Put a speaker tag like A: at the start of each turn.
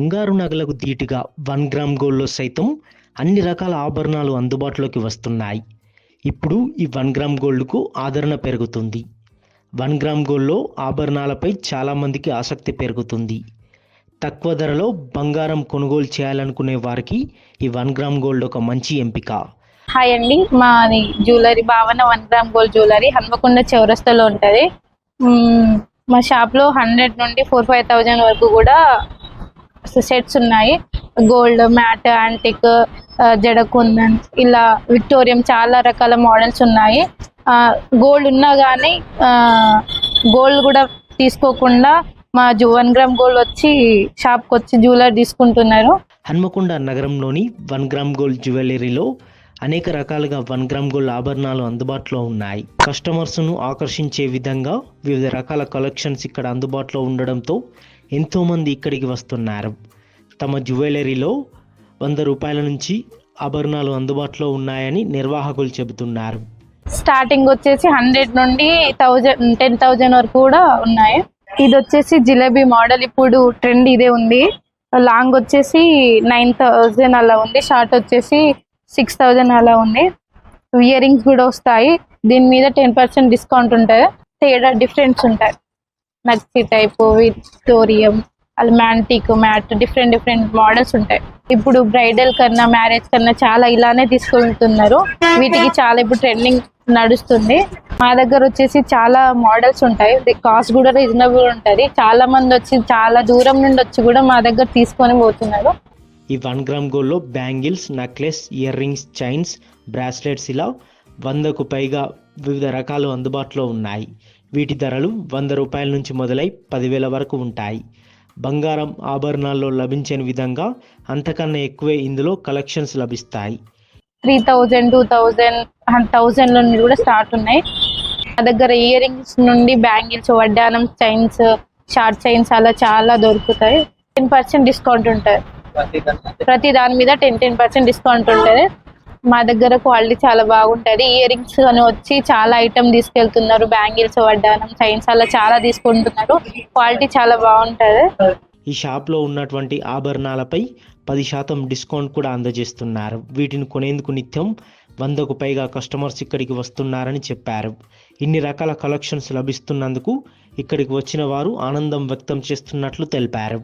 A: బంగారు నగలకు ధీటుగా one gram గోల్డ్లో సైతం అన్ని రకాల ఆభరణాలు అందుబాటులోకి వస్తున్నాయి. ఇప్పుడు ఈ వన్ గ్రామ్ గోల్డ్కు ఆదరణ పెరుగుతుంది. వన్ గ్రామ్ గోల్డ్లో ఆభరణాలపై చాలామందికి ఆసక్తి పెరుగుతుంది. తక్కువ ధరలో బంగారం కొనుగోలు చేయాలనుకునే వారికి ఈ వన్ గ్రామ్ గోల్డ్ ఒక మంచి ఎంపిక.
B: హాయ్ అండి మాది jewellery Bhavana one gram gold jewellery Hanamkonda చౌరస్తలో ఉంటుంది. మా షాప్లో హండ్రెడ్ నుండి ఫోర్ ఫైవ్ థౌజండ్ వరకు కూడా సెట్స్ ఉన్నాయి. గోల్డ్ మ్యాట్ యాంటిక్ జడకుందన్ ఇలా విక్టోరియం చాలా రకాల మోడల్స్ ఉన్నాయి. గోల్డ్ ఉన్నా కానీ గోల్డ్ కూడా తీసుకోకుండా మా జు వన్ గ్రామ్ గోల్డ్ వచ్చి షాప్కి వచ్చి జ్యువెలరీ తీసుకుంటున్నారు.
A: హన్మకొండ నగరంలోని వన్ గ్రామ్ గోల్డ్ జ్యువెలరీలో అనేక రకాలుగా వన్ గ్రామ్ గోల్డ్ ఆభరణాలు అందుబాటులో ఉన్నాయి. కస్టమర్స్ను ఆకర్షించే విధంగా వివిధ రకాల కలెక్షన్స్ ఇక్కడ అందుబాటులో ఉండడంతో ఎంతోమంది ఇక్కడికి వస్తున్నారు. తమ జ్యువెలరీలో వంద రూపాయల నుంచి ఆభరణాలు అందుబాటులో ఉన్నాయని నిర్వాహకులు చెబుతున్నారు.
B: స్టార్టింగ్ వచ్చేసి హండ్రెడ్ నుండి థౌజండ్ టెన్ థౌజండ్ వరకు కూడా ఉన్నాయి. ఇది వచ్చేసి జిలేబీ మోడల్. ఇప్పుడు ట్రెండ్ ఇదే ఉంది. లాంగ్ వచ్చేసి నైన్ థౌజండ్ అలా ఉంది. షార్ట్ వచ్చేసి సిక్స్ థౌజండ్ అలా ఉంది. ఇయర్ రింగ్స్ కూడా వస్తాయి. దీని మీద టెన్ పర్సెంట్ డిస్కౌంట్ ఉంటుంది. తేడా డిఫరెన్స్ ఉంటాయి నక్సీ టైప్ విక్టోరియం అలా మ్యాంటిక్ మ్యాట్ డిఫరెంట్ డిఫరెంట్ మోడల్స్ ఉంటాయి. ఇప్పుడు బ్రైడల్ కన్నా మ్యారేజ్ కన్నా చాలా ఇలానే తీసుకుంటున్నారు. వీటికి చాలా ఇప్పుడు ట్రెండింగ్ నడుస్తుంది. మా దగ్గర వచ్చేసి చాలా మోడల్స్ ఉంటాయి. కాస్ట్ కూడా రీజనబుల్ ఉంటుంది. చాలా మంది వచ్చి చాలా దూరం నుండి వచ్చి కూడా మా దగ్గర తీసుకొని పోతున్నారు.
A: ఈ వన్ గ్రామ్ గోల్డ్లో bangles necklace earrings chains bracelets ఇలా వందకు పైగా వివిధ రకాలు అందుబాటులో ఉన్నాయి. వీటి ధరలు వంద రూపాయల నుంచి మొదలై పదివేల వరకు ఉంటాయి. బంగారం ఆభరణాల్లో లభించని విధంగా అంతకన్నా ఎక్కువే ఇందులో కలెక్షన్స్ లభిస్తాయి.
B: Three thousand two thousand thousand నుండి కూడా స్టార్ట్ ఉన్నాయి. నా దగ్గర ఇయర్ రింగ్స్ నుండి బ్యాంగిల్స్ వడ్డానం చైన్స్ షార్ట్ చైన్స్ అలా చాలా దొరుకుతాయి. టెన్ పర్సెంట్ డిస్కౌంట్ ఉంటుంది. ప్రతి దాని మీద టెన్ టెన్ పర్సెంట్ డిస్కౌంట్ ఉంటుంది. మా దగ్గర క్వాలిటీ చాలా బాగుంటుంది. ఇయర్ రింగ్స్ అని వచ్చి చాలా ఐటమ్ తీసుకెళ్తున్నారు. బ్యాంగిల్స్ వడ్డానం చైన్స్ అలా చాలా తీసుకుంటున్నారు. క్వాలిటీ చాలా బాగుంటుంది.
A: ఈ షాప్లో ఉన్నటువంటి ఆభరణాలపై పది శాతం డిస్కౌంట్ కూడా అందజేస్తున్నారు. వీటిని కొనేందుకు నిత్యం వందకు పైగా కస్టమర్స్ ఇక్కడికి వస్తున్నారని చెప్పారు. ఇన్ని రకాల కలెక్షన్స్ లభిస్తున్నందుకు ఇక్కడికి వచ్చిన వారు ఆనందం వ్యక్తం చేస్తున్నట్లు తెలిపారు.